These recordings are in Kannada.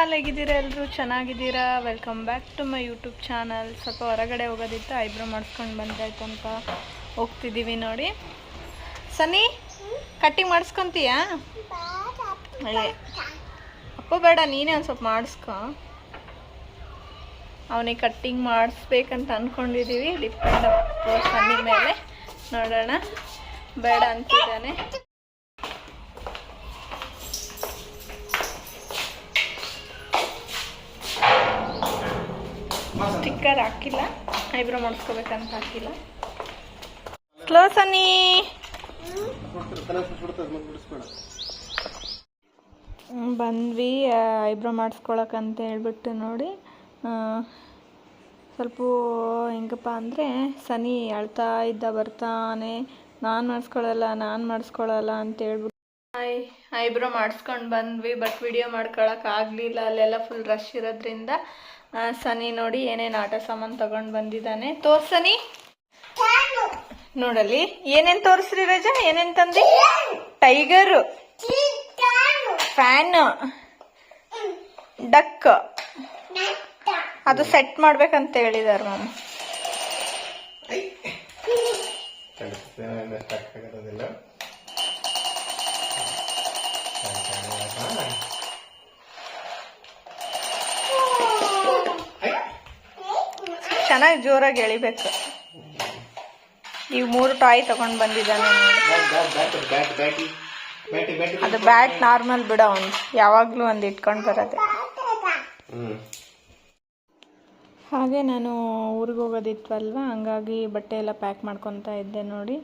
ಹಾಲ್ ಹೇಗಿದ್ದೀರಾ ಎಲ್ಲರೂ? ಚೆನ್ನಾಗಿದ್ದೀರಾ? Welcome back to my YouTube channel ಸ್ವಲ್ಪ ಹೊರಗಡೆ ಹೋಗೋದಿತ್ತು, ಐಬ್ರೋ ಮಾಡಿಸ್ಕೊಂಡು ಬಂದಾಯ್ತು ಅಂತ ಹೋಗ್ತಿದ್ದೀವಿ ನೋಡಿ. ಸನಿ ಕಟ್ಟಿಂಗ್ ಮಾಡಿಸ್ಕೊತೀಯಾ? ಅಪ್ಪ ಬೇಡ, ನೀನೇ ಒಂದು ಸ್ವಲ್ಪ ಮಾಡಿಸ್ಕೊ. ಅವನಿಗೆ ಕಟ್ಟಿಂಗ್ ಮಾಡಿಸ್ಬೇಕಂತ ಅಂದ್ಕೊಂಡಿದ್ದೀವಿ ಡಿಪೆಂಡ್ ಅಪ್ಪ ಸನ್ನಿ ಮೇಲೆ ನೋಡೋಣ. ಬೇಡ ಅಂತಿದ್ದಾನೆ. ಸ್ಟಿಕ್ಕರ್ ಹಾಕಿಲ್ಲ. ಐಬ್ರೋ ಮಾಡಿಸ್ಕೋಬೇಕಂತ ಹಾಕಿಲ್ಲ. ಸ್ಲೋ ಸನಿ ಬಂದ್ವಿ. ಐಬ್ರೋ ಮಾಡಿಸ್ಕೊಳಕಂತ ಹೇಳ್ಬಿಟ್ಟು ನೋಡಿ. ಸ್ವಲ್ಪ ಹೆಂಗಪ್ಪ ಅಂದರೆ ಸನಿ ಅಳ್ತಾ ಇದ್ದ ಬರ್ತಾನೆ. ನಾನು ಮಾಡಿಸ್ಕೊಳಲ್ಲ ನಾನು ಮಾಡಿಸ್ಕೊಳಲ್ಲ ಅಂತ ಹೇಳ್ಬಿಟ್ಟು. ಐ ಐಬ್ರೋ ಮಾಡಿಸ್ಕೊಂಡು ಬಂದ್ವಿ ಬಟ್ ವಿಡಿಯೋ ಮಾಡ್ಕೊಳಕ್ಕೆ ಆಗಲಿಲ್ಲ. ಅಲ್ಲೆಲ್ಲ ಫುಲ್ ರಶ್ ಇರೋದ್ರಿಂದ ಸನಿ ನೋಡಿ ಏನೇನು ಆಟ ಸಾಮಾನು ತಗೊಂಡು ಬಂದಿದ್ದಾನೆ. ತೋರ್ಸನಿ ನೋಡಲಿ ಏನೇನ್ ತೋರಿಸ್ರಿ ರಜಾ? ಏನೇನ್ ತಂದಿ? ಟೈಗರ್. ಫ್ಯಾನ್. ಡಕ್. ಅದು ಸೆಟ್ ಮಾಡ್ಬೇಕಂತ ಹೇಳಿದಾರ ಮ್ಯಾಮ್ ಚೆನ್ನಾಗಿ ಜೋರಾಗಿ ಎಳಿಬೇಕು. ಈ ಮೂರು ಟಾಯ್ ತಗೊಂಡ್ ಬಂದಿದ್ದಾನೆ ಅದು ಬ್ಯಾಟ್ ನಾರ್ಮಲ್ ಬಿಡ ಅವ್ನು. ಯಾವಾಗಲೂ ಒಂದು ಇಟ್ಕೊಂಡು ಬರೋದೆ. ಹಾಗೆ ನಾನು ಊರಿಗೆ ಹೋಗೋದಿತ್ತಲ್ವ ಹಂಗಾಗಿ ಬಟ್ಟೆ ಎಲ್ಲ ಪ್ಯಾಕ್ ಮಾಡ್ಕೊತಾ ಇದ್ದೆ ನೋಡಿ.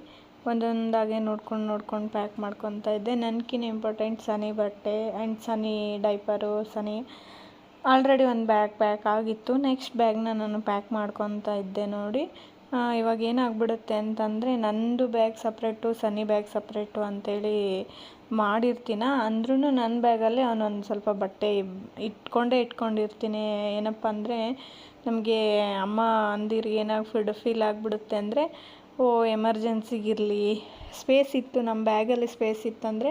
ಒಂದೊಂದಾಗೆ ನೋಡ್ಕೊಂಡು ನೋಡ್ಕೊಂಡು ಪ್ಯಾಕ್ ಮಾಡ್ಕೊತಾ ಇದ್ದೆ. ನನಗಿನ ಇಂಪಾರ್ಟೆಂಟ್ ಸನಿ ಬಟ್ಟೆ and Sunny diaper Sunny already ಒಂದು ಬ್ಯಾಗ್ ಪ್ಯಾಕ್ ಆಗಿತ್ತು. ನೆಕ್ಸ್ಟ್ ಬ್ಯಾಗ್ನ ನಾನು ಪ್ಯಾಕ್ ಮಾಡ್ಕೊತಾ ಇದ್ದೆ ನೋಡಿ. ಇವಾಗ ಏನಾಗ್ಬಿಡುತ್ತೆ ಅಂತಂದರೆ ನಂದು bag separate, Sunny bag separate ಅಂತೇಳಿ ಮಾಡಿರ್ತೀನ. ಅಂದ್ರೂ ನನ್ನ ಬ್ಯಾಗಲ್ಲೇ ಅವನೊಂದು ಸ್ವಲ್ಪ ಬಟ್ಟೆ ಇಟ್ಕೊಂಡೇ ಇಟ್ಕೊಂಡಿರ್ತೀನಿ. ಏನಪ್ಪ ಅಂದರೆ ನಮಗೆ ಅಮ್ಮ ಅಂದಿರಿಗೆ ಏನಾಗಿ ಫಿಡ್, ಫೀಲ್ ಆಗಿಬಿಡುತ್ತೆ ಅಂದರೆ, ಓ, ಎಮರ್ಜೆನ್ಸಿಗಿರಲಿ. ಸ್ಪೇಸ್ ಇತ್ತು ನಮ್ಮ ಬ್ಯಾಗಲ್ಲಿ ಸ್ಪೇಸ್ ಇತ್ತಂದರೆ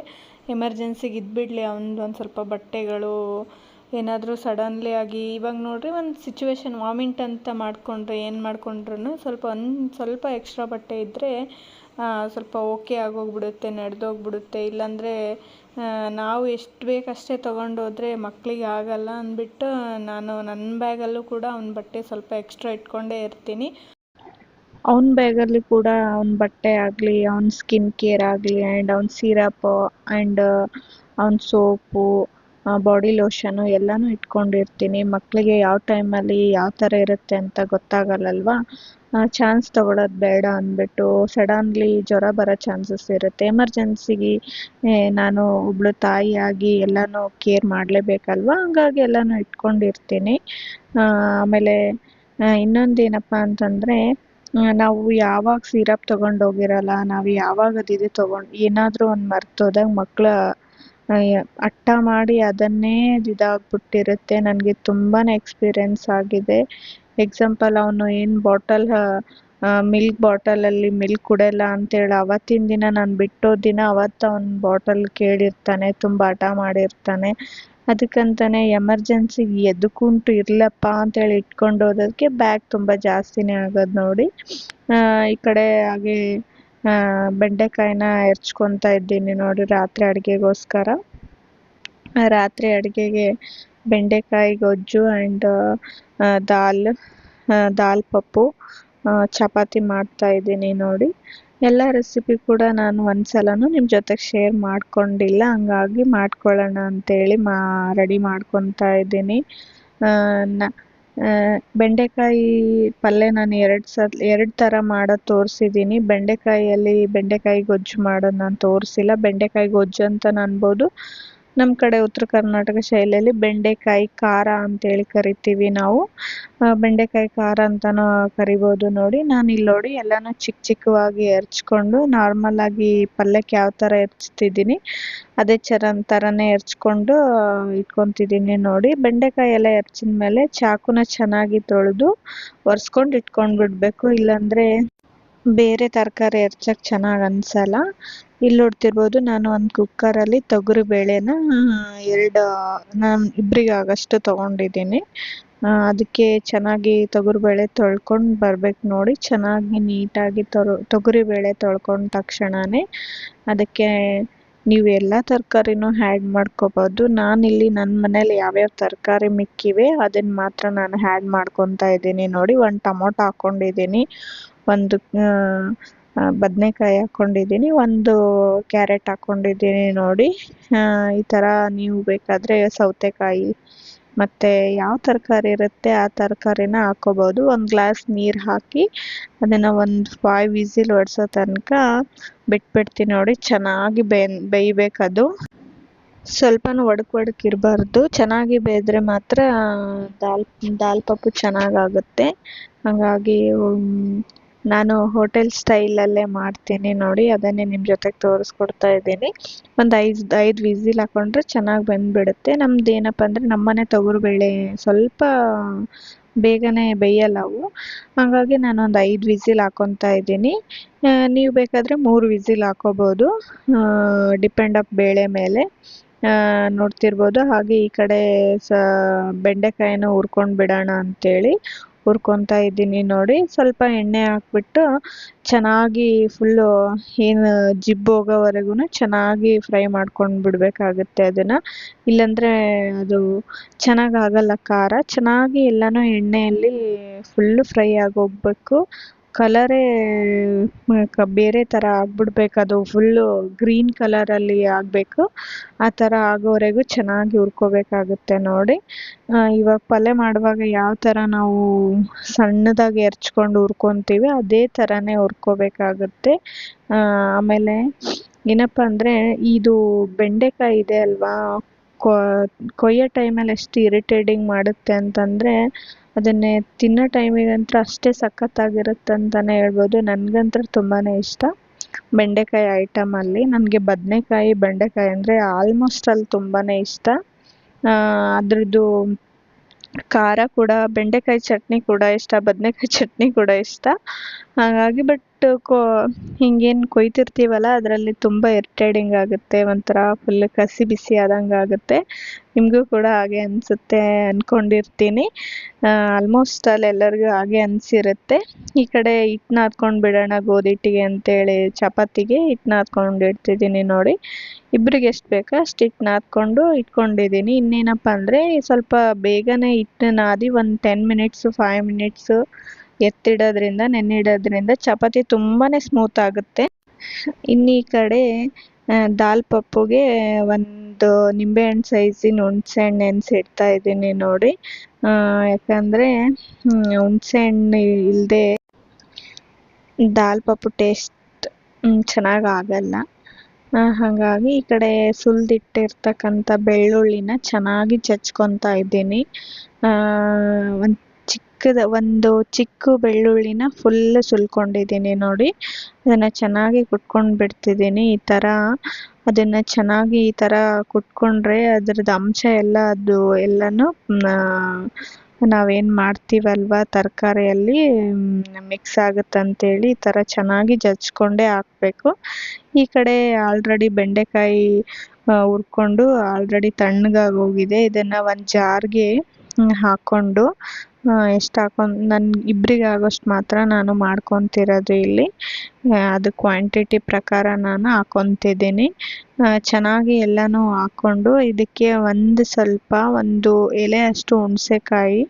ಎಮರ್ಜೆನ್ಸಿಗೆ ಇದ್ಬಿಡಲಿ. ಅವ್ನದ್ದು ಒಂದು ಸ್ವಲ್ಪ ಬಟ್ಟೆಗಳು ಏನಾದರೂ ಸಡನ್ಲಿ ಆಗಿ ಇವಾಗ ನೋಡಿರಿ ಒಂದು ಸಿಚುವೇಶನ್ ವಾಮಿಂಟ್ ಅಂತ ಮಾಡಿಕೊಂಡ್ರೆ ಏನು ಮಾಡಿಕೊಂಡ್ರೂ ಸ್ವಲ್ಪ ಒಂದು ಸ್ವಲ್ಪ ಎಕ್ಸ್ಟ್ರಾ ಬಟ್ಟೆ ಇದ್ದರೆ ಸ್ವಲ್ಪ ಓಕೆ ಆಗೋಗ್ಬಿಡುತ್ತೆ, ನಡೆದೋಗ್ಬಿಡುತ್ತೆ. ಇಲ್ಲಾಂದರೆ ನಾವು ಎಷ್ಟು ಬೇಕಷ್ಟೇ ತೊಗೊಂಡೋದ್ರೆ ಮಕ್ಕಳಿಗೆ ಆಗಲ್ಲ ಅಂದ್ಬಿಟ್ಟು ನಾನು ನನ್ನ ಬ್ಯಾಗಲ್ಲೂ ಕೂಡ ಅವ್ನ ಬಟ್ಟೆ ಸ್ವಲ್ಪ ಎಕ್ಸ್ಟ್ರಾ ಇಟ್ಕೊಂಡೇ ಇರ್ತೀನಿ. ಅವ್ನ ಬ್ಯಾಗಲ್ಲಿ ಕೂಡ ಅವ್ನ ಬಟ್ಟೆ ಆಗಲಿ, ಅವ್ನ ಸ್ಕಿನ್ ಕೇರ್ ಆಗಲಿ ಆ್ಯಂಡ್ ಅವ್ನ ಸಿರಪ್ ಆ್ಯಂಡ್ ಅವ್ನ ಸೋಪು ಬಾಡಿ ಲೋಷನು ಎಲ್ಲನೂ ಇಟ್ಕೊಂಡಿರ್ತೀನಿ. ಮಕ್ಕಳಿಗೆ ಯಾವ ಟೈಮಲ್ಲಿ ಯಾವ ಥರ ಇರುತ್ತೆ ಅಂತ ಗೊತ್ತಾಗಲ್ಲಲ್ವಾ? ಚಾನ್ಸ್ ತಗೊಳ್ಳೋದು ಬೇಡ ಅಂದ್ಬಿಟ್ಟು ಸಡನ್ಲಿ ಜ್ವರ ಬರೋ ಚಾನ್ಸಸ್ ಇರುತ್ತೆ. ಎಮರ್ಜೆನ್ಸಿಗೆ ನಾನು ಒಬ್ಳು ತಾಯಿಯಾಗಿ ಎಲ್ಲನೂ ಕೇರ್ ಮಾಡಲೇಬೇಕಲ್ವಾ? ಹಂಗಾಗಿ ಎಲ್ಲನೂ ಇಟ್ಕೊಂಡಿರ್ತೀನಿ. ಆಮೇಲೆ ಇನ್ನೊಂದು ಏನಪ್ಪ ಅಂತಂದರೆ ನಾವು ಯಾವಾಗ ಸಿರಪ್ ತೊಗೊಂಡೋಗಿರಲ್ಲ ನಾವು ಯಾವಾಗ ಅದಿದೆ ಇದು ತೊಗೊಂಡು, ಏನಾದರೂ ಒಂದು ಮರ್ತೋದಾಗ ಮಕ್ಕಳ ಹಠ ಮಾಡಿ ಅದನ್ನೇ ಅದು ಇದಾಗ್ಬಿಟ್ಟಿರುತ್ತೆ. ನನಗೆ ತುಂಬಾ ಎಕ್ಸ್ಪೀರಿಯನ್ಸ್ ಆಗಿದೆ. ಎಕ್ಸಾಂಪಲ್ ಅವನು ಏನು ಬಾಟಲ್ ಮಿಲ್ಕ್ ಬಾಟಲಲ್ಲಿ ಮಿಲ್ಕ್ ಕುಡಿಯಲ್ಲ ಅಂತೇಳಿ ಅವತ್ತಿನ ದಿನ ನಾನು ಬಿಟ್ಟೋ ದಿನ ಅವತ್ತು ಅವ್ನು ಬಾಟಲ್ ಕೇಳಿರ್ತಾನೆ, ತುಂಬ ಹಠ ಮಾಡಿರ್ತಾನೆ. ಅದಕ್ಕಂತಾನೆ ಎಮರ್ಜೆನ್ಸಿಗೆ ಎದಕ್ಕುಂಟು ಇರ್ಲಪ್ಪ ಅಂತೇಳಿ ಇಟ್ಕೊಂಡು ಹೋದದ್ಕೆ ಬ್ಯಾಗ್ ತುಂಬ ಜಾಸ್ತಿನೇ ಆಗೋದು ನೋಡಿ. ಈ ಕಡೆ ಹಾಗೆ ಬೆಂಡೆಕಾಯಿನ ಹೆರ್ಚ್ಕೊತಾ ಇದ್ದೀನಿ ನೋಡಿ ರಾತ್ರಿ ಅಡುಗೆಗೋಸ್ಕರ. ರಾತ್ರಿ ಅಡುಗೆಗೆ ಬೆಂಡೆಕಾಯಿ, ಗೊಜ್ಜು ಆ್ಯಂಡ್ ದಾಲ್ ದಾಲ್ ಪಪ್ಪು ಚಪಾತಿ ಮಾಡ್ತಾ ಇದ್ದೀನಿ ನೋಡಿ. ಎಲ್ಲ ರೆಸಿಪಿ ಕೂಡ ನಾನು ಒಂದ್ಸಲನೂ ನಿಮ್ಮ ಜೊತೆಗೆ ಶೇರ್ ಮಾಡ್ಕೊಂಡಿಲ್ಲ, ಹಂಗಾಗಿ ಮಾಡ್ಕೊಳ್ಳೋಣ ಅಂತೇಳಿ ಮಾ ರೆಡಿ ಮಾಡ್ಕೊತಾ ಇದ್ದೀನಿ. ಬೆಂಡೆಕಾಯಿ ಪಲ್ಯ ನಾನು ಎರಡು ಸಲ ಎರಡು ಥರ ಮಾಡೋದು ತೋರಿಸಿದ್ದೀನಿ ಬೆಂಡೆಕಾಯಿಯಲ್ಲಿ ಬೆಂಡೆಕಾಯಿ ಗೊಜ್ಜು ಮಾಡೋದು ನಾನು ತೋರಿಸಿಲ್ಲ. ಬೆಂಡೆಕಾಯಿ ಗೊಜ್ಜು ಅಂತ ಅನ್ಬೋದು. ನಮ್ಮ ಕಡೆ ಉತ್ತರ ಕರ್ನಾಟಕ ಶೈಲಿಯಲ್ಲಿ ಬೆಂಡೆಕಾಯಿ ಖಾರ ಅಂತೇಳಿ ಕರಿತೀವಿ ನಾವು. ಬೆಂಡೆಕಾಯಿ ಖಾರ ಅಂತಲೂ ಕರಿಬೋದು ನೋಡಿ. ನಾನು ಇಲ್ಲಿ ನೋಡಿ ಎಲ್ಲನೂ ಚಿಕ್ಕ ಚಿಕ್ಕವಾಗಿ ಹೆರ್ಚ್ಕೊಂಡು ನಾರ್ಮಲಾಗಿ ಪಲ್ಯಕ್ಕೆ ಯಾವ ಥರ ಹೆರ್ಚ್ತಿದ್ದೀನಿ ಅದೇ ಚರ ಥರನೇ ಹೆರ್ಚ್ಕೊಂಡು ಇಟ್ಕೊತಿದ್ದೀನಿ ನೋಡಿ. ಬೆಂಡೆಕಾಯಿ ಎಲ್ಲ ಹೆರ್ಚಿದ ಮೇಲೆ ಚಾಕುನ ಚೆನ್ನಾಗಿ ತೊಳೆದು ಒರೆಸ್ಕೊಂಡು ಇಟ್ಕೊಂಡು ಬಿಡಬೇಕು ಇಲ್ಲಾಂದರೆ ಬೇರೆ ತರಕಾರಿ ಹೆರ್ಚಕ್ಕೆ ಚೆನ್ನಾಗಿ ಅನಿಸಲ್ಲ. ಇಲ್ಲಿ ನೋಡ್ತಿರ್ಬೋದು ನಾನು ಒಂದು ಕುಕ್ಕರಲ್ಲಿ ತೊಗರಿ ಬೇಳೆನ, ಎರಡು, ನಾನು ಇಬ್ಬರಿಗೆ ಆಗೋಷ್ಟು ತೊಗೊಂಡಿದ್ದೀನಿ. ಅದಕ್ಕೆ ಚೆನ್ನಾಗಿ ತೊಗರಿಬೇಳೆ ತೊಳ್ಕೊಂಡು ಬರ್ಬೇಕು ನೋಡಿ, ಚೆನ್ನಾಗಿ ನೀಟಾಗಿ ತೊಗರಿ ತೊಗರಿಬೇಳೆ ತೊಳ್ಕೊಂಡ ತಕ್ಷಣವೇ ಅದಕ್ಕೆ ನೀವು ಎಲ್ಲ ತರಕಾರಿನೂ ಆ್ಯಡ್ ಮಾಡ್ಕೋಬೋದು. ನಾನಿಲ್ಲಿ ನನ್ನ ಮನೇಲಿ ಯಾವ್ಯಾವ ತರಕಾರಿ ಮಿಕ್ಕಿವೆ ಅದನ್ನು ಮಾತ್ರ ನಾನು ಆ್ಯಡ್ ಮಾಡ್ಕೊತಾ ಇದ್ದೀನಿ ನೋಡಿ. ಒಂದು ಟೊಮೊಟೊ ಹಾಕ್ಕೊಂಡಿದ್ದೀನಿ ಒಂದು ಬದನೆಕಾಯಿ ಹಾಕ್ಕೊಂಡಿದ್ದೀನಿ ಒಂದು ಕ್ಯಾರೆಟ್ ಹಾಕ್ಕೊಂಡಿದ್ದೀನಿ ನೋಡಿ. ಈ ಥರ ನೀವು ಬೇಕಾದರೆ ಸೌತೆಕಾಯಿ ಮತ್ತು ಯಾವ ತರಕಾರಿ ಇರುತ್ತೆ ಆ ತರಕಾರಿನ ಹಾಕ್ಕೋಬೋದು ಒಂದು ಗ್ಲಾಸ್ ನೀರು ಹಾಕಿ ಅದನ್ನು ಒಂದು ಫೈವ್ ವಿಸಿಲ್ ಹೊಡ್ಸೋ ತನಕ ಬಿಟ್ಬಿಡ್ತೀನಿ ನೋಡಿ, ಚೆನ್ನಾಗಿ ಬೇಯ್ ಬೇಯಬೇಕದು. ಸ್ವಲ್ಪನೂ ಒಡಕ್ ಒಡಕ್ ಇರಬಾರ್ದು. ಚೆನ್ನಾಗಿ ಬೇಯ್ದ್ರೆ ಮಾತ್ರ ದಾಲ್ ದಾಲ್ ಪಪ್ಪು ಚೆನ್ನಾಗಾಗುತ್ತೆ. ಹಾಗಾಗಿ ನಾನು ಹೋಟೆಲ್ ಸ್ಟೈಲಲ್ಲೇ ಮಾಡ್ತೀನಿ ನೋಡಿ, ಅದನ್ನೇ ನಿಮ್ಮ ಜೊತೆಗೆ ತೋರಿಸ್ಕೊಡ್ತಾ ಇದ್ದೀನಿ. ಒಂದು ಐದು ಐದು ವಿಸಿಲ್ ಹಾಕ್ಕೊಂಡ್ರೆ ಚೆನ್ನಾಗಿ ಬಂದುಬಿಡುತ್ತೆ. ನಮ್ದು ಏನಪ್ಪ ಅಂದರೆ ನಮ್ಮನೆ ತೊಗರಿಬೇಳೆ ಸ್ವಲ್ಪ ಬೇಗನೆ ಬೇಯಲ್ಲ ಅವು. ಹಾಗಾಗಿ ನಾನು ಒಂದು ಐದು ವಿಸಿಲ್ ಹಾಕ್ಕೊತಾ ಇದ್ದೀನಿ. ನೀವು ಬೇಕಾದರೆ ಮೂರು ವಿಸಿಲ್ ಹಾಕೋಬೋದು. ಡಿಪೆಂಡ್ ಅಪ್ ಬೇಳೆ ಮೇಲೆ. ನೋಡ್ತಿರ್ಬೋದು. ಹಾಗೆ ಈ ಕಡೆ ಸ, ಬೆಂಡೆಕಾಯಿನ ಹುರ್ಕೊಂಡು ಬಿಡೋಣ ಅಂತೇಳಿ. ಹುರ್ಕೊತಾ ಇದ್ದೀನಿ ನೋಡಿ. ಸ್ವಲ್ಪ ಎಣ್ಣೆ ಹಾಕ್ಬಿಟ್ಟು ಚೆನ್ನಾಗಿ ಫುಲ್ಲು ಏನು ಜಿಬ್ಬು ಹೋಗೋವರೆಗೂ ಚೆನ್ನಾಗಿ ಫ್ರೈ ಮಾಡ್ಕೊಂಡು ಬಿಡಬೇಕಾಗುತ್ತೆ ಅದನ್ನು. ಇಲ್ಲಾಂದರೆ ಅದು ಚೆನ್ನಾಗಾಗಲ್ಲ ಖಾರ. ಚೆನ್ನಾಗಿ ಎಲ್ಲನೂ ಎಣ್ಣೆಯಲ್ಲಿ ಫುಲ್ಲು ಫ್ರೈ ಆಗೋಗಬೇಕು. ಕಲರೇ ಬೇರೆ ಥರ ಆಗ್ಬಿಡ್ಬೇಕು. ಅದು ಫುಲ್ಲು ಗ್ರೀನ್ ಕಲರಲ್ಲಿ ಆಗಬೇಕು. ಆ ಥರ ಆಗೋವರೆಗೂ ಚೆನ್ನಾಗಿ ಹುರ್ಕೋಬೇಕಾಗುತ್ತೆ ನೋಡಿ. ಇವಾಗ ಪಲ್ಯ ಮಾಡುವಾಗ ಯಾವ ಥರ ನಾವು ಸಣ್ಣದಾಗಿ ಹೆರ್ಚ್ಕೊಂಡು ಹುರ್ಕೊತೀವಿ ಅದೇ ಥರನೇ ಹುರ್ಕೋಬೇಕಾಗುತ್ತೆ ಆಮೇಲೆ ಏನಪ್ಪ ಅಂದರೆ, ಇದು ಬೆಂಡೆಕಾಯಿ ಇದೆ ಅಲ್ವಾ? ಕೊಯ್ಯೋ ಟೈಮಲ್ಲಿ ಎಷ್ಟು ಇರಿಟೇಟಿಂಗ್ ಮಾಡುತ್ತೆ ಅಂತಂದರೆ ಅದನ್ನೇ ತಿನ್ನೋ ಟೈಮಿಗಂತೂ ಅಷ್ಟೇ ಸಖತ್ತಾಗಿರುತ್ತೆ ಅಂತಲೇ ಹೇಳ್ಬೋದು. ನನಗಂತೂ ತುಂಬಾ ಇಷ್ಟ. ಬೆಂಡೆಕಾಯಿ ಐಟಮಲ್ಲಿ ನನಗೆ ಬದನೆಕಾಯಿ, ಬೆಂಡೆಕಾಯಿ ಅಂದರೆ ಆಲ್ಮೋಸ್ಟ್ ಅಲ್ಲಿ ತುಂಬಾ ಇಷ್ಟ. ಅದರದ್ದು ಖಾರ ಕೂಡ, ಬೆಂಡೆಕಾಯಿ ಚಟ್ನಿ ಕೂಡ ಇಷ್ಟ, ಬದನೆಕಾಯಿ ಚಟ್ನಿ ಕೂಡ ಇಷ್ಟ. ಹಾಗಾಗಿ ಬಟ್ ಕೋ, ಹಿಂಗೇನು ಕೊಯ್ತಿರ್ತೀವಲ್ಲ, ಅದರಲ್ಲಿ ತುಂಬ ಇರಿಟೇಟಿಂಗ್ ಆಗುತ್ತೆ, ಒಂಥರ ಫುಲ್ ಕಸಿ ಬಿಸಿ ಆದಂಗೆ ಆಗುತ್ತೆ. ನಿಮಗೂ ಕೂಡ ಹಾಗೆ ಅನಿಸುತ್ತೆ ಅಂದ್ಕೊಂಡಿರ್ತೀನಿ ಆಲ್ಮೋಸ್ಟ್ ಅಲ್ಲಿ ಎಲ್ಲರಿಗೂ ಹಾಗೆ ಅನಿಸಿರುತ್ತೆ. ಈ ಕಡೆ ಹಿಟ್ಟು ನಾದ್ಕೊಂಡು ಬಿಡೋಣ ಗೋಧಿ ಹಿಟ್ಟಿಗೆ ಅಂತೇಳಿ ಚಪಾತಿಗೆ ಹಿಟ್ಟು ನಾದ್ಕೊಂಡು ಇಡ್ತಿದ್ದೀನಿ ನೋಡಿ. ಇಬ್ಬರಿಗೆ ಎಷ್ಟು ಬೇಕೋ? ಅಷ್ಟು ಹಿಟ್ಟನ್ನ ನಾದ್ಕೊಂಡು ಇಟ್ಕೊಂಡಿದ್ದೀನಿ. ಇನ್ನೇನಪ್ಪ ಅಂದರೆ ಸ್ವಲ್ಪ ಬೇಗನೆ ಹಿಟ್ಟು ನಾದಿ ಒಂದು ಟೆನ್ ಮಿನಿಟ್ಸು ಫೈವ್ ಮಿನಿಟ್ಸು ಎತ್ತಿಡೋದ್ರಿಂದ ನೆನೆಯಿಡೋದ್ರಿಂದ ಚಪಾತಿ ತುಂಬಾ ಸ್ಮೂತ್ ಆಗುತ್ತೆ. ಇನ್ನು ಈ ಕಡೆ ದಾಲ್ ಪಪ್ಪುಗೆ ಒಂದು ನಿಂಬೆಹಣ್ಣು ಸೈಜಿನ ಹುಣ್ಸೆಹಣ್ಣು ನೆನೆಸಿಡ್ತಾ ಇದ್ದೀನಿ ನೋಡಿ. ಯಾಕಂದರೆ ಹುಣ್ಸೆಹಣ್ಣು ಇಲ್ಲದೆ ದಾಲ್ ಪಪ್ಪು ಟೇಸ್ಟ್ ಚೆನ್ನಾಗಿ ಆಗಲ್ಲ. ಹಾಗಾಗಿ ಈ ಕಡೆ ಸುಲಿದಿಟ್ಟಿರ್ತಕ್ಕಂಥ ಬೆಳ್ಳುಳ್ಳಿನ ಚೆನ್ನಾಗಿ ಚಚ್ಕೊತಾ ಇದ್ದೀನಿ. ಒಂದು ಚಿಕ್ಕದ ಒಂದು ಚಿಕ್ಕ ಬೆಳ್ಳುಳ್ಳಿನ ಫುಲ್ ಸುಲ್ಕೊಂಡಿದ್ದೀನಿ ನೋಡಿ. ಅದನ್ನು ಚೆನ್ನಾಗಿ ಕುಟ್ಕೊಂಡು ಬಿಡ್ತಿದ್ದೀನಿ. ಈ ಥರ ಅದನ್ನು ಚೆನ್ನಾಗಿ ಈ ಥರ ಕುಟ್ಕೊಂಡ್ರೆ ಅದ್ರದ್ದು ಅಂಶ ಎಲ್ಲ ಅದು ಎಲ್ಲನೂ ನಾವೇನು ಮಾಡ್ತೀವಲ್ವ ತರಕಾರಿಯಲ್ಲಿ ಮಿಕ್ಸ್ ಆಗುತ್ತಂತೇಳಿ ಈ ಥರ ಚೆನ್ನಾಗಿ ಜಜ್ಕೊಂಡೇ ಹಾಕಬೇಕು. ಈ ಕಡೆ ಆಲ್ರೆಡಿ ಬೆಂಡೆಕಾಯಿ ಹುರ್ಕೊಂಡು ಆಲ್ರೆಡಿ ತಣ್ಣಗಾಗಿ ಹೋಗಿದೆ. ಇದನ್ನು ಒಂದು ಜಾರ್ಗೆ ಹಾಕ್ಕೊಂಡು ಎಷ್ಟು ಹಾಕೊಂಡು ನನ್ನ ಇಬ್ಬರಿಗೆ ಆಗೋಷ್ಟು ಮಾತ್ರ ನಾನು ಮಾಡ್ಕೊತಿರೋದು ಇಲ್ಲಿ. ಅದು ಕ್ವಾಂಟಿಟಿ ಪ್ರಕಾರ ನಾನು ಹಾಕ್ಕೊತಿದ್ದೀನಿ ಚೆನ್ನಾಗಿ ಎಲ್ಲನೂ ಹಾಕ್ಕೊಂಡು ಇದಕ್ಕೆ ಒಂದು ಸ್ವಲ್ಪ ಒಂದು ಎಲೆ ಅಷ್ಟು ಹುಣಸೆಕಾಯಿ,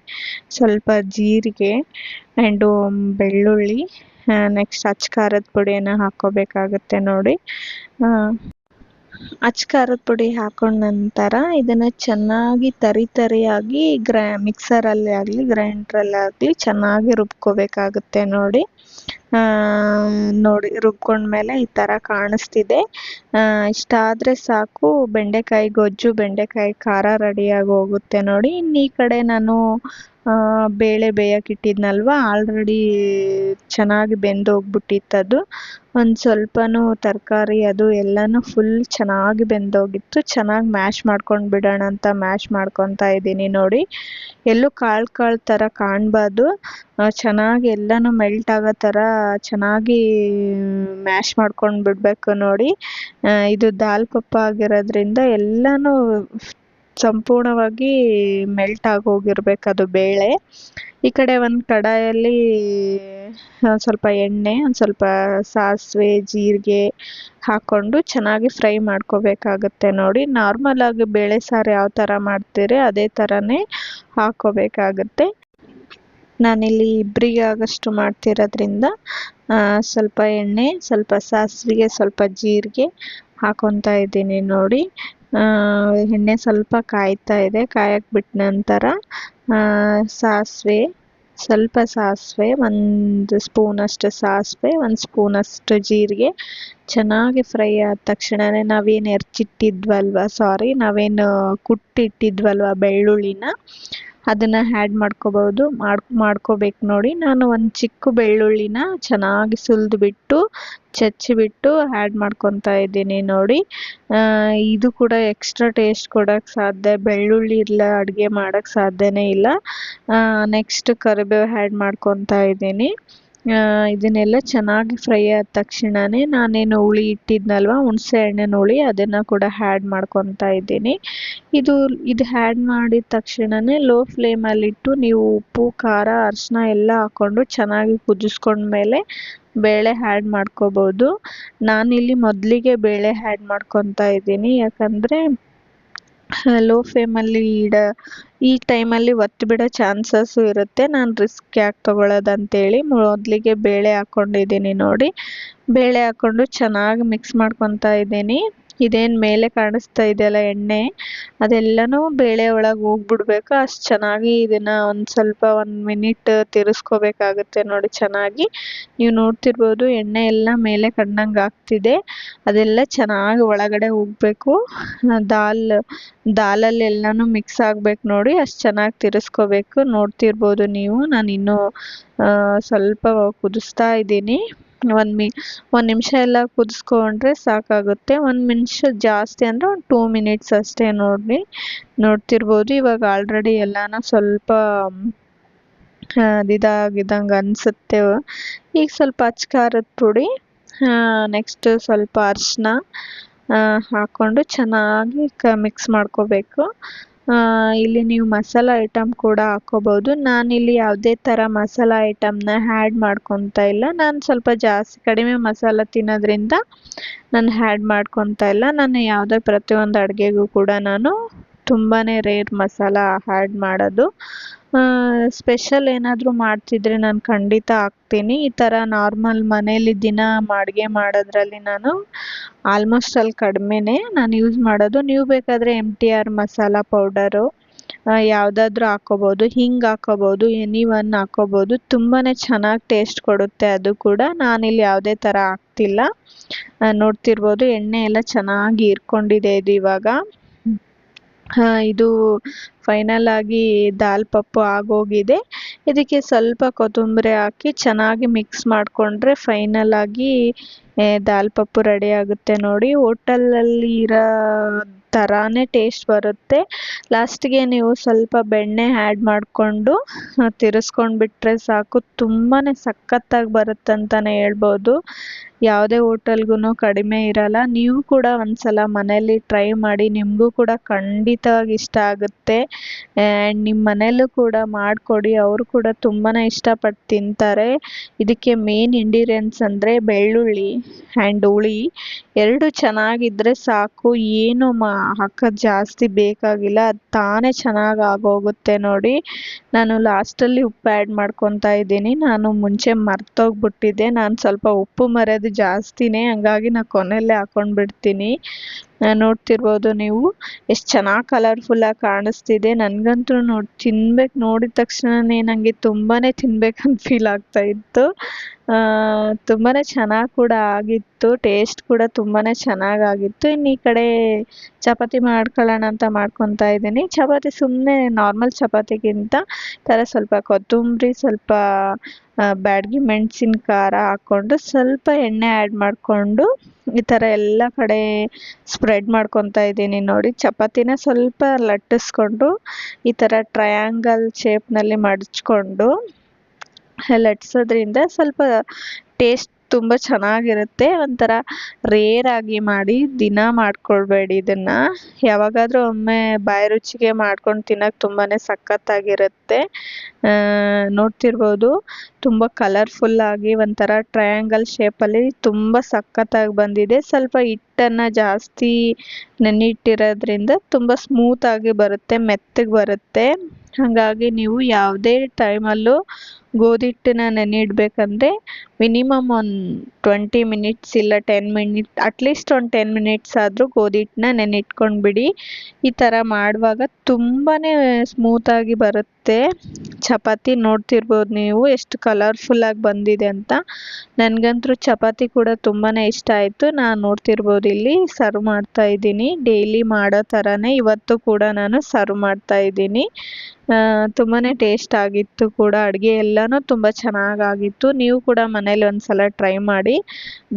ಸ್ವಲ್ಪ ಜೀರಿಗೆ ಆ್ಯಂಡು ಬೆಳ್ಳುಳ್ಳಿ ನೆಕ್ಸ್ಟ್ ಅಚ್ಚ ಖಾರದ ಪುಡಿಯನ್ನು ಹಾಕ್ಕೋಬೇಕಾಗುತ್ತೆ ನೋಡಿ. ಅಚ್ಚ ಖಾರದ ಪುಡಿ ಹಾಕೊಂಡ ನಂತರ ಇದನ್ನು ಚೆನ್ನಾಗಿ ತರಿ ತರಿಯಾಗಿ ಗ್ರ್ಯಾ ಮಿಕ್ಸರಲ್ಲಿ ಆಗಲಿ ಚೆನ್ನಾಗಿ ರುಬ್ಕೋಬೇಕಾಗುತ್ತೆ ನೋಡಿ. ನೋಡಿ ರುಬ್ಕೊಂಡ್ಮೇಲೆ ಈ ಥರ ಕಾಣಿಸ್ತಿದೆ. ಇಷ್ಟ ಇಷ್ಟಾದರೆ ಸಾಕು. ಬೆಂಡೆಕಾಯಿ ಗೊಜ್ಜು, ಬೆಂಡೆಕಾಯಿ ಖಾರ ರೆಡಿಯಾಗಿ ಹೋಗುತ್ತೆ ನೋಡಿ. ಇನ್ನು ಈ ಕಡೆ ನಾನು ಬೇಳೆ ಬೇಯಕ್ಕೆ ಇಟ್ಟಿದ್ನಲ್ವ ಆಲ್ರೆಡಿ ಚೆನ್ನಾಗಿ ಬೆಂದು ಅದು ಒಂದು ಸ್ವಲ್ಪನೂ ತರಕಾರಿ ಅದು ಎಲ್ಲನೂ ಫುಲ್ ಚೆನ್ನಾಗಿ ಬೆಂದೋಗಿತ್ತು. ಚೆನ್ನಾಗಿ ಮ್ಯಾಶ್ ಮಾಡ್ಕೊಂಡು ಬಿಡೋಣ ಅಂತ ಮ್ಯಾಶ್ ಮಾಡ್ಕೊತಾ ಇದ್ದೀನಿ ನೋಡಿ. ಎಲ್ಲೂ ಕಾಳು ಕಾಳು ಥರ ಕಾಣಬಾರ್ದು. ಚೆನ್ನಾಗಿ ಎಲ್ಲನೂ ಮೆಲ್ಟ್ ಆಗೋ ಥರ ಚೆನ್ನಾಗಿ ಮ್ಯಾಶ್ ಮಾಡ್ಕೊಂಡು ಬಿಡಬೇಕು ನೋಡಿ. ಇದು ದಾಲ್ ಪಪ್ಪ ಆಗಿರೋದ್ರಿಂದ ಎಲ್ಲನೂ ಸಂಪೂರ್ಣವಾಗಿ ಮೆಲ್ಟ್ ಆಗಿ ಹೋಗಿರ್ಬೇಕು ಅದು ಬೇಳೆ. ಈ ಕಡೆ ಒಂದು ಕಡಾಯಲ್ಲಿ ಒಂದು ಸ್ವಲ್ಪ ಎಣ್ಣೆ, ಒಂದು ಸ್ವಲ್ಪ ಸಾಸಿವೆ, ಜೀರಿಗೆ ಹಾಕ್ಕೊಂಡು ಚೆನ್ನಾಗಿ ಫ್ರೈ ಮಾಡ್ಕೋಬೇಕಾಗುತ್ತೆ ನೋಡಿ. ನಾರ್ಮಲ್ ಆಗಿ ಬೇಳೆ ಸಾರು ಯಾವ ಥರ ಮಾಡ್ತೀರಿ ಅದೇ ಥರನೇ ಹಾಕ್ಕೋಬೇಕಾಗುತ್ತೆ ನಾನಿಲ್ಲಿ ಇಬ್ಬರಿಗೆ ಆಗೋಷ್ಟು ಮಾಡ್ತಿರೋದ್ರಿಂದ ಸ್ವಲ್ಪ ಎಣ್ಣೆ, ಸ್ವಲ್ಪ ಸಾಸಿವೆಗೆ, ಸ್ವಲ್ಪ ಜೀರಿಗೆ ಹಾಕೊತಾ ಇದ್ದೀನಿ ನೋಡಿ. ಎಣ್ಣೆ ಸ್ವಲ್ಪ ಕಾಯ್ತಾ ಇದೆ. ಕಾಯಕ್ಕೆ ಬಿಟ್ಟ ನಂತರ ಸಾಸಿವೆ, ಸ್ವಲ್ಪ ಸಾಸಿವೆ, ಒಂದು ಸ್ಪೂನಷ್ಟು ಸಾಸಿವೆ, ಒಂದು ಸ್ಪೂನಷ್ಟು ಜೀರಿಗೆ. ಚೆನ್ನಾಗಿ ಫ್ರೈ ಆದ ತಕ್ಷಣವೇ ನಾವೇನು ಹೆರ್ಚಿಟ್ಟಿದ್ವಲ್ವ ಸಾರಿ, ನಾವೇನು ಕುಟ್ಟಿಟ್ಟಿದ್ವಲ್ವ ಬೆಳ್ಳುಳ್ಳಿನ ಅದನ್ನು ಹ್ಯಾಡ್ ಮಾಡ್ಕೋಬಹುದು ಮಾಡ್, ಮಾಡ್ಕೋಬೇಕು ನೋಡಿ. ನಾನು ಒಂದು ಚಿಕ್ಕ ಬೆಳ್ಳುಳ್ಳಿನ ಚೆನ್ನಾಗಿ ಸುಲಿದ್ಬಿಟ್ಟು, ಚಚ್ಚಿಬಿಟ್ಟು ಆ್ಯಡ್ ಮಾಡ್ಕೊತಾ ಇದ್ದೀನಿ ನೋಡಿ. ಇದು ಕೂಡ ಎಕ್ಸ್ಟ್ರಾ ಟೇಸ್ಟ್ ಕೊಡೋಕ್ಕೆ ಸಾಧ್ಯ. ಬೆಳ್ಳುಳ್ಳಿ ಇಲ್ಲ, ಅಡುಗೆ ಮಾಡೋಕ್ಕೆ ಸಾಧ್ಯನೇ ಇಲ್ಲ. ನೆಕ್ಸ್ಟ್ ಕರಿಬೇವು ಹ್ಯಾಡ್ ಮಾಡ್ಕೊತಾ ಇದ್ದೀನಿ. ಇದನ್ನೆಲ್ಲ ಚೆನ್ನಾಗಿ ಫ್ರೈ ಆದ ತಕ್ಷಣವೇ ನಾನೇನು ಹುಳಿ ಇಟ್ಟಿದ್ನಲ್ವ, ಹುಣಸೆ ಹಣ್ಣಿನ ಹುಳಿ, ಅದನ್ನು ಕೂಡ ಹ್ಯಾಡ್ ಮಾಡ್ಕೊತಾ ಇದ್ದೀನಿ. ಇದು ಇದು ಆ್ಯಡ್ ಮಾಡಿದ ತಕ್ಷಣವೇ ಲೋ ಫ್ಲೇಮಲ್ಲಿಟ್ಟು ನೀವು ಉಪ್ಪು, ಖಾರ ಅರಿಶಿನ ಎಲ್ಲ ಹಾಕ್ಕೊಂಡು ಚೆನ್ನಾಗಿ ಕುದಿಸ್ಕೊಂಡ್ಮೇಲೆ ಬೇಳೆ ಆ್ಯಡ್ ಮಾಡ್ಕೋಬೋದು. ನಾನಿಲ್ಲಿ ಮೊದಲಿಗೆ ಬೇಳೆ ಆ್ಯಡ್ ಮಾಡ್ಕೊತಾ ಇದ್ದೀನಿ. ಯಾಕಂದರೆ ಲೋ ಫ್ಲೇಮಲ್ಲಿ ಇಡ, ಈ ಟೈಮಲ್ಲಿ ಬಿಡೋ ಚಾನ್ಸಸ್ಸು ಇರುತ್ತೆ. ನಾನು ರಿಸ್ಕ್ ಯಾಕೆ ತೊಗೊಳ್ಳೋದು ಅಂತೇಳಿ ಮೊದಲಿಗೆ ಬೇಳೆ ಹಾಕ್ಕೊಂಡಿದ್ದೀನಿ ನೋಡಿ. ಬೇಳೆ ಹಾಕ್ಕೊಂಡು ಚೆನ್ನಾಗಿ ಮಿಕ್ಸ್ ಮಾಡ್ಕೊತಾ ಇದ್ದೀನಿ. ಇದೇನು ಮೇಲೆ ಕಾಣಿಸ್ತಾ ಇದೆಯಲ್ಲ ಎಣ್ಣೆ? ಅದೆಲ್ಲನೂ ಬೇಳೆ ಒಳಗೆ ಹೋಗ್ಬಿಡ್ಬೇಕು. ಅಷ್ಟು ಚೆನ್ನಾಗಿ ಇದನ್ನು ಒಂದು ಸ್ವಲ್ಪ ಒಂದು ಮಿನಿಟ್ ತಿರುಸ್ಕೋಬೇಕಾಗುತ್ತೆ ನೋಡಿ ಚೆನ್ನಾಗಿ. ನೀವು ನೋಡ್ತಿರ್ಬೋದು ಎಣ್ಣೆ ಎಲ್ಲ ಮೇಲೆ ಕಂಡಂಗೆ ಆಗ್ತಿದೆ. ಅದೆಲ್ಲ ಚೆನ್ನಾಗಿ ಒಳಗಡೆ ಹೋಗಬೇಕು. ದಾಲ್ ದಾಲಲ್ಲಿ ಎಲ್ಲನೂ ಮಿಕ್ಸ್ ಆಗಬೇಕು ನೋಡಿ. ಅಷ್ಟು ಚೆನ್ನಾಗಿ ತಿರುಸ್ಕೋಬೇಕು. ನೋಡ್ತಿರ್ಬೋದು ನೀವು. ನಾನು ಇನ್ನೂ ಸ್ವಲ್ಪ ಕುದಿಸ್ತಾ ಇದ್ದೀನಿ. ಒಂದು ಮಿ ಒಂದು ನಿಮಿಷ ಎಲ್ಲ ಕುದಿಸ್ಕೊಂಡ್ರೆ ಸಾಕಾಗುತ್ತೆ. ಒಂದು ನಿಮಿಷ ಜಾಸ್ತಿ ಅಂದರೆ ಒಂದು ಟೂ ಮಿನಿಟ್ಸ್ ಅಷ್ಟೇ ನೋಡಿ ನೋಡ್ತಿರ್ಬೋದು. ಇವಾಗ ಆಲ್ರೆಡಿ ಎಲ್ಲನೂ ಸ್ವಲ್ಪ ಇದಾಗಿದ್ದಂಗೆ ಅನಿಸುತ್ತೆ. ಈಗ ಸ್ವಲ್ಪ ಅಚ್ಚ ಖಾರದ ಪುಡಿ ನೆಕ್ಸ್ಟ್ ಸ್ವಲ್ಪ ಅರಿಶಿನ ಹಾಕ್ಕೊಂಡು ಚೆನ್ನಾಗಿ ಕ ಮಿಕ್ಸ್ ಮಾಡ್ಕೋಬೇಕು. ಇಲ್ಲಿ ನೀವು ಮಸಾಲ ಐಟಮ್ ಕೂಡ ಹಾಕ್ಕೋಬೋದು ನಾನಿಲ್ಲಿ ಯಾವುದೇ ಥರ ಮಸಾಲ ಐಟಮ್ನ ಆ್ಯಡ್ ಮಾಡ್ಕೊತಾ ಇಲ್ಲ. ನಾನು ಸ್ವಲ್ಪ ಜಾಸ್ತಿ ಕಡಿಮೆ ಮಸಾಲ ತಿನ್ನೋದ್ರಿಂದ ನಾನು ಆ್ಯಡ್ ಮಾಡ್ಕೊತಾ ಇಲ್ಲ. ನಾನು ಯಾವುದೇ ಪ್ರತಿಯೊಂದು ಅಡುಗೆಗೂ ಕೂಡ ನಾನು ತುಂಬಾ ರೇರ್ ಮಸಾಲ ಆ್ಯಡ್ ಮಾಡೋದು. ಸ್ಪೆಷಲ್ ಏನಾದರೂ ಮಾಡ್ತಿದ್ರೆ ನಾನು ಖಂಡಿತ ಹಾಕ್ತೀನಿ. ಈ ಥರ ನಾರ್ಮಲ್ ಮನೇಲಿ ದಿನ ಅಡುಗೆ ಮಾಡೋದ್ರಲ್ಲಿ ನಾನು ಆಲ್ಮೋಸ್ಟ್ ಅಲ್ಲಿ ಕಡಿಮೆನೇ ನಾನು ಯೂಸ್ ಮಾಡೋದು. ನೀವು ಬೇಕಾದರೆ M T R masala powder ಯಾವುದಾದ್ರೂ ಹಾಕ್ಕೋಬೋದು. ಹಿಂಗೆ ಹಾಕ್ಕೋಬೋದು ಎನಿ ಒನ್ ಹಾಕ್ಕೋಬೋದು. ತುಂಬಾ ಚೆನ್ನಾಗಿ ಟೇಸ್ಟ್ ಕೊಡುತ್ತೆ ಅದು ಕೂಡ. ನಾನಿಲ್ಲಿ ಯಾವುದೇ ಥರ ಹಾಕ್ತಿಲ್ಲ. ನೋಡ್ತಿರ್ಬೋದು, ಎಣ್ಣೆ ಎಲ್ಲ ಚೆನ್ನಾಗಿ ಹೀರ್ಕೊಂಡಿದೆ ಇದು ಇವಾಗ. ಇದು ಫೈನಲ್ ಆಗಿ ದಾಲ್ ಪಪ್ಪು ಆಗೋಗಿದೆ. ಇದಕ್ಕೆ ಸ್ವಲ್ಪ ಕೊತ್ತಂಬರಿ ಹಾಕಿ ಚೆನ್ನಾಗಿ ಮಿಕ್ಸ್ ಮಾಡಿಕೊಂಡ್ರೆ ಫೈನಲ್ ಆಗಿ ದಾಲ್ ಪಪ್ಪು ರೆಡಿ ಆಗುತ್ತೆ ನೋಡಿ. ಹೋಟೆಲಲ್ಲಿ ಇರೋ ಥರಾನೇ ಟೇಸ್ಟ್ ಬರುತ್ತೆ. ಲಾಸ್ಟಿಗೆ ನೀವು ಸ್ವಲ್ಪ ಬೆಣ್ಣೆ ಆ್ಯಡ್ ಮಾಡಿಕೊಂಡು ತಿರ್ಸ್ಕೊಂಡು ಬಿಟ್ಟರೆ ಸಾಕು. ತುಂಬಾ ಸಖತ್ತಾಗಿ ಬರುತ್ತೆ ಅಂತಲೇ ಹೇಳ್ಬೋದು. ಯಾವುದೇ ಹೋಟೆಲ್ಗೂ ಕಡಿಮೆ ಇರಲ್ಲ. ನೀವು ಕೂಡ ಒಂದ್ಸಲ ಮನೇಲಿ ಟ್ರೈ ಮಾಡಿ, ನಿಮಗೂ ಕೂಡ ಖಂಡಿತವಾಗಿ ಇಷ್ಟ ಆಗುತ್ತೆ. ಆ್ಯಂಡ್ ನಿಮ್ಮ ಮನೇಲೂ ಕೂಡ ಮಾಡಿಕೊಡಿ, ಅವರು ಕೂಡ ತುಂಬಾ ಇಷ್ಟಪಟ್ಟು ತಿಂತಾರೆ. ಇದಕ್ಕೆ ಮೇನ್ ಇಂಡಿರಿಯೆಂಟ್ಸ್ ಅಂದರೆ ಬೆಳ್ಳುಳ್ಳಿ ಆ್ಯಂಡ್ ಹುಳಿ. ಎರಡು ಚೆನ್ನಾಗಿದ್ದರೆ ಸಾಕು. ಏನು ಮಾ ಹಾಕೋದು ಜಾಸ್ತಿ ಬೇಕಾಗಿಲ್ಲ. ಅದು ತಾನೇ ಚೆನ್ನಾಗಿ ಆಗೋಗುತ್ತೆ ನೋಡಿ. ನಾನು ಲಾಸ್ಟಲ್ಲಿ ಉಪ್ಪು ಆ್ಯಡ್ ಮಾಡ್ಕೊತಾ ಇದ್ದೀನಿ. ನಾನು ಮುಂಚೆ ಮರ್ತೋಗ್ಬಿಟ್ಟಿದ್ದೆ. ನಾನು ಸ್ವಲ್ಪ ಉಪ್ಪು ಮರೆಯೋದು ಜಾಸ್ತಿನೇ. ಹಂಗಾಗಿ ನಾನು ಕೊನೆಯಲ್ಲೇ ಹಾಕೊಂಡ್ಬಿಡ್ತೀನಿ. ನೋಡ್ತಿರ್ಬೋದು ನೀವು. ಎಷ್ಟು ಚೆನ್ನಾಗಿ ಕಲರ್ಫುಲ್ಲಾಗಿ ಕಾಣಿಸ್ತಿದೆ. ನನಗಂತೂ ನೋಡಿ ತಿನ್ಬೇಕು ನೋಡಿದ ತಕ್ಷಣನೇ ನನಗೆ ತುಂಬಾ ತಿನ್ಬೇಕಂತ ಫೀಲ್ ಆಗ್ತಾ ಇತ್ತು. ಆ, ತುಂಬಾನೇ ಚೆನ್ನಾಗಿ ಕೂಡ ಆಗಿತ್ತು. ಟೇಸ್ಟ್ ಕೂಡ ತುಂಬಾನೇ ಚೆನ್ನಾಗಾಗಿತ್ತು ಇನ್ನು ಈ ಕಡೆ ಚಪಾತಿ ಮಾಡ್ಕೊಳ್ಳೋಣ ಅಂತ ಮಾಡ್ಕೊತಾ ಇದ್ದೀನಿ. ಚಪಾತಿ ಸುಮ್ಮನೆ ನಾರ್ಮಲ್ ಚಪಾತಿಗಿಂತ ಥರ ಸ್ವಲ್ಪ ಕೊತ್ತಂಬರಿ ಸ್ವಲ್ಪ ಬ್ಯಾಡಗಿ ಮೆಣಸಿನ ಖಾರ ಹಾಕ್ಕೊಂಡು ಸ್ವಲ್ಪ ಎಣ್ಣೆ ಆ್ಯಡ್ ಮಾಡಿಕೊಂಡು ಈ ಥರ ಎಲ್ಲ ಕಡೆ ಸ್ಪ್ರೆಡ್ ಮಾಡ್ಕೊತಾ ಇದ್ದೀನಿ ನೋಡಿ. ಚಪಾತಿನ ಸ್ವಲ್ಪ ಲಟ್ಟಿಸ್ಕೊಂಡು ಈ ಥರ ಟ್ರಯಾಂಗಲ್ ಶೇಪ್ನಲ್ಲಿ ಮಡಚ್ಕೊಂಡು ಲಟ್ಸೋದ್ರಿಂದ ಸ್ವಲ್ಪ ಟೇಸ್ಟ್ ತುಂಬ ಚೆನ್ನಾಗಿರುತ್ತೆ. ಒಂಥರ ರೇರ್ ಆಗಿ ಮಾಡಿ ದಿನ ಮಾಡ್ಕೊಳ್ಬೇಡಿ ಇದನ್ನ. ಯಾವಾಗಾದರೂ ಒಮ್ಮೆ ಬಾಯಿ ರುಚಿಗೆ ಮಾಡ್ಕೊಂಡು ತಿನ್ನೋಕೆ ತುಂಬಾ ಸಖತ್ತಾಗಿರುತ್ತೆ. ನೋಡ್ತಿರ್ಬೋದು. ತುಂಬ ಕಲರ್ಫುಲ್ಲಾಗಿ ಒಂಥರ ಟ್ರಯಾಂಗಲ್ ಶೇಪಲ್ಲಿ ತುಂಬ ಸಖತ್ತಾಗಿ ಬಂದಿದೆ. ಸ್ವಲ್ಪ ಹಿಟ್ಟನ್ನು ಜಾಸ್ತಿ ನೆನೆಯಿಟ್ಟಿರೋದ್ರಿಂದ ತುಂಬ ಸ್ಮೂತಾಗಿ ಬರುತ್ತೆ, ಮೆತ್ತಗೆ ಬರುತ್ತೆ. ಹಾಗಾಗಿ ನೀವು ಯಾವುದೇ ಟೈಮಲ್ಲೂ ಗೋಧಿ ಹಿಟ್ಟನ್ನ ನೆನೆಯಿಡ್ಬೇಕಂದ್ರೆ ಮಿನಿಮಮ್ ಒಂದು ಟ್ವೆಂಟಿ ಮಿನಿಟ್ಸ್ ಇಲ್ಲ ಟೆನ್ ಮಿನಿಟ್ ಅಟ್ಲೀಸ್ಟ್ ಒಂದು ಟೆನ್ ಮಿನಿಟ್ಸ್ ಆದರೂ ಗೋಧಿ ಹಿಟ್ಟನ್ನ ನೆನೆಯಿಟ್ಕೊಂಡ್ಬಿಡಿ ಈ ಥರ ಮಾಡುವಾಗ ತುಂಬಾ ಸ್ಮೂತಾಗಿ ಬರುತ್ತೆ. ಚಪಾತಿ ನೋಡ್ತಿರ್ಬೋದು ನೀವು, ಎಷ್ಟು ಕಲರ್ಫುಲ್ಲಾಗಿ ಬಂದಿದೆ ಅಂತ. ನನಗಂತೂ ಚಪಾತಿ ಕೂಡ ತುಂಬಾ ಇಷ್ಟ ಆಯಿತು. ನಾನು ನೋಡ್ತಿರ್ಬೋದು ಇಲ್ಲಿ ಸರ್ವ್ ಮಾಡ್ತಾ ಇದ್ದೀನಿ. ಡೈಲಿ ಮಾಡೋ ಥರನೇ ಇವತ್ತು ಕೂಡ ನಾನು ಸರ್ವ್ ಮಾಡ್ತಾ ಇದ್ದೀನಿ. ತುಂಬಾ ಟೇಸ್ಟ್ ಆಗಿತ್ತು ಕೂಡ. ಅಡುಗೆ ಎಲ್ಲನೂ ತುಂಬ ಚೆನ್ನಾಗಾಗಿತ್ತು. ನೀವು ಕೂಡ ಮನೇಲಿ ಒಂದ್ಸಲ ಟ್ರೈ ಮಾಡಿ.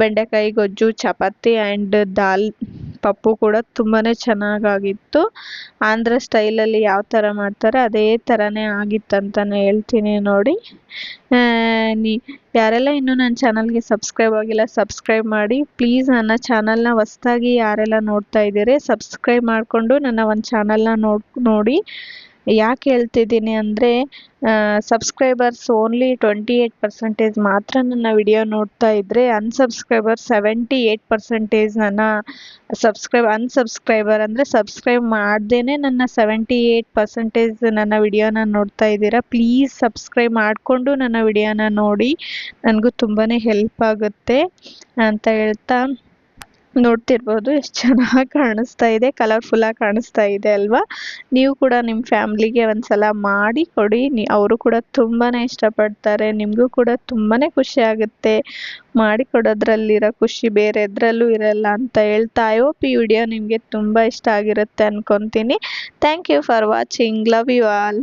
ಬೆಂಡೆಕಾಯಿ, ಗೊಜ್ಜು, ಚಪಾತಿ ಆ್ಯಂಡ್ ದಾಲ್, ಪಪ್ಪು ಕೂಡ ತುಂಬಾ ಚೆನ್ನಾಗಾಗಿತ್ತು. ಆಂಧ್ರ ಸ್ಟೈಲಲ್ಲಿ ಯಾವ ಥರ ಮಾಡ್ತಾರೆ ಅದೇ ಥರನೇ ಆಗಿತ್ತಂತಲೇ ಹೇಳ್ತೀನಿ ನೋಡಿ. ನೀ, ಯಾರೆಲ್ಲ ಇನ್ನೂ ನನ್ನ ಚಾನಲ್ಗೆ ಸಬ್ಸ್ಕ್ರೈಬ್ ಆಗಿಲ್ಲ ಸಬ್ಸ್ಕ್ರೈಬ್ ಮಾಡಿ. ಪ್ಲೀಸ್ ನನ್ನ ಚಾನಲ್ನ ಹೊಸ್ದಾಗಿ ಯಾರೆಲ್ಲ ನೋಡ್ತಾ ಇದ್ದೀರಿ ಸಬ್ಸ್ಕ್ರೈಬ್ ಮಾಡಿಕೊಂಡು ನನ್ನ ಒಂದು ಚಾನಲ್ನ ನೋಡಿ. ಯಾಕೆ ಹೇಳ್ತಿದ್ದೀನಿ ಅಂದರೆ subscribers only twenty eight percentage ಮಾತ್ರ ನನ್ನ ವಿಡಿಯೋ ನೋಡ್ತಾ ಇದ್ದರೆ ಅನ್ಸಬ್ಸ್ಕ್ರೈಬರ್ ಸೆವೆಂಟಿ ಏಯ್ಟ್ ಪರ್ಸೆಂಟೇಜ್ ನನ್ನ ಸಬ್ಸ್ಕ್ರೈಬ್ ಅನ್ಸಬ್ಸ್ಕ್ರೈಬರ್ ಅಂದರೆ ಸಬ್ಸ್ಕ್ರೈಬ್ ಮಾಡ್ದೇ ನನ್ನ ಸೆವೆಂಟಿ ಏಯ್ಟ್ ಪರ್ಸೆಂಟೇಜ್ ನನ್ನ ವಿಡಿಯೋನ ನೋಡ್ತಾ ಇದ್ದೀರಾ. ಪ್ಲೀಸ್ ಸಬ್ಸ್ಕ್ರೈಬ್ ಮಾಡಿಕೊಂಡು ನನ್ನ ವಿಡಿಯೋನ ನೋಡಿ. ನನಗೂ ತುಂಬಾ ಹೆಲ್ಪ್ ಆಗುತ್ತೆ ಅಂತ ಹೇಳ್ತಾ ನೋಡ್ತಿರ್ಬೋದು, ಎಷ್ಟು ಚೆನ್ನಾಗಿ ಕಾಣಿಸ್ತಾ ಇದೆ ಕಲರ್ಫುಲ್ಲಾಗಿ ಕಾಣಿಸ್ತಾ ಇದೆ ಅಲ್ವಾ? ನೀವು ಕೂಡ ನಿಮ್ಮ ಫ್ಯಾಮ್ಲಿಗೆ ಒಂದ್ಸಲ ಮಾಡಿ ಕೊಡಿ. ಅವರು ಕೂಡ ತುಂಬಾ ಇಷ್ಟಪಡ್ತಾರೆ, ನಿಮಗೂ ಕೂಡ ತುಂಬಾ ಖುಷಿ ಆಗುತ್ತೆ. ಮಾಡಿ ಕೊಡೋದ್ರಲ್ಲಿರೋ ಖುಷಿ ಬೇರೆ ಎದ್ರಲ್ಲೂ ಇರಲ್ಲ ಅಂತ ಹೇಳ್ತಾ ಐ ಹೋಪ್ ಈ ವಿಡಿಯೋ ನಿಮಗೆ ತುಂಬ ಇಷ್ಟ ಆಗಿರುತ್ತೆ ಅನ್ಕೊತೀನಿ. Thank you for watching love you all